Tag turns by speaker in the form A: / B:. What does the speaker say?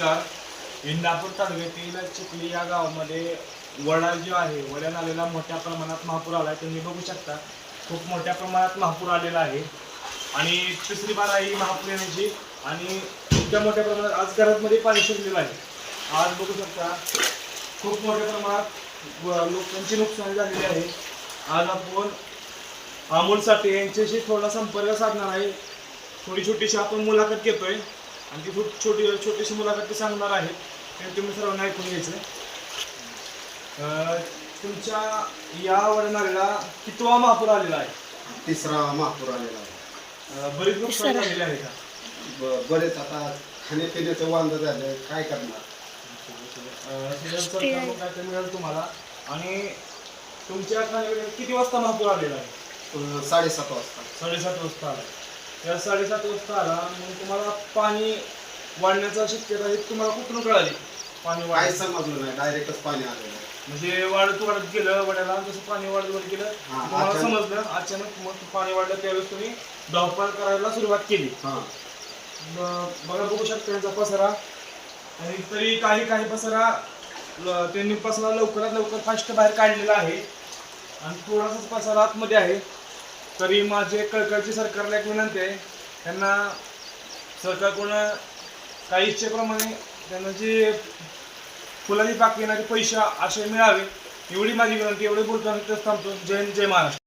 A: नमस्कार. इंदापूर तालुक्यातील चिखली या गावामध्ये वडा जो आहे वड्यात आलेला मोठ्या प्रमाणात महापूर आला आहे तुम्ही बघू शकता खूप मोठ्या प्रमाणात महापूर आलेला आहे. आणि तिसरी बार आहे ही महापूर येण्याची आणि इतक्या मोठ्या प्रमाणात आज घरातमध्ये पाणी शिरलेलं आहे. आज बघू शकता खूप मोठ्या प्रमाणात लोकांची नुकसान झालेली आहे. आज आपण अमोल साठे यांच्याशी थोडा संपर्क साधणार आहे. थोडी छोटीशी आपण मुलाखत घेतोय. आणि ती खूप छोटी छोटीशी मुलाखत ते सांगणार आहेत ते तुम्ही सर्वांना ऐकून घ्यायचं. अं, तुमच्या या वर्णाला कितवा महापूर आलेला आहे?
B: तिसरा महापूर आलेला आहे.
A: अं, बरीच नुकसान झालेली आहे का
B: बरेच आता खाण्यापिण्याचं वांद झालं काय करणार?
A: मिळेल तुम्हाला. आणि तुमच्या किती वाजता महापूर आलेला आहे?
B: साडेसात वाजता.
A: साडेसात वाजता आला या साडेसात वाजता आला मग तुम्हाला पाणी वाढण्याचा शक्यता आहे तुम्हाला कुठून कळाली? पाणी
B: काय
A: वाढ
B: समजलं नाही डायरेक्टच पाणी आलेलं आहे.
A: म्हणजे वाढत वाढत गेलं वड्याला जसं पाणी वाढत वाढत गेलं
B: हा,
A: तुम्हाला
B: अचानक-
A: समजलं. अचानक मग पाणी वाढलं त्यावेळेस तुम्ही धावपळ करायला सुरुवात केली.
B: हा.
A: ब- बघा बघू शकता त्यांचा पसारा. आणि तरी काही काही पसारा ल- त्यांनी पसारा लवकरात लवकर फास्ट बाहेर काढलेला आहे. आणि थोडासाच पसारा आतमध्ये आहे. तरी माझे कळकळची सरकारला एक विनंती आहे. त्यांना सरकारकडून काही इच्छेप्रमाणे त्यांना जे फुलाची पाक येणारे पैसे असे मिळावे एवढी माझी विनंती एवढे बोलतो थांबतो. जय जय महाराष्ट्र.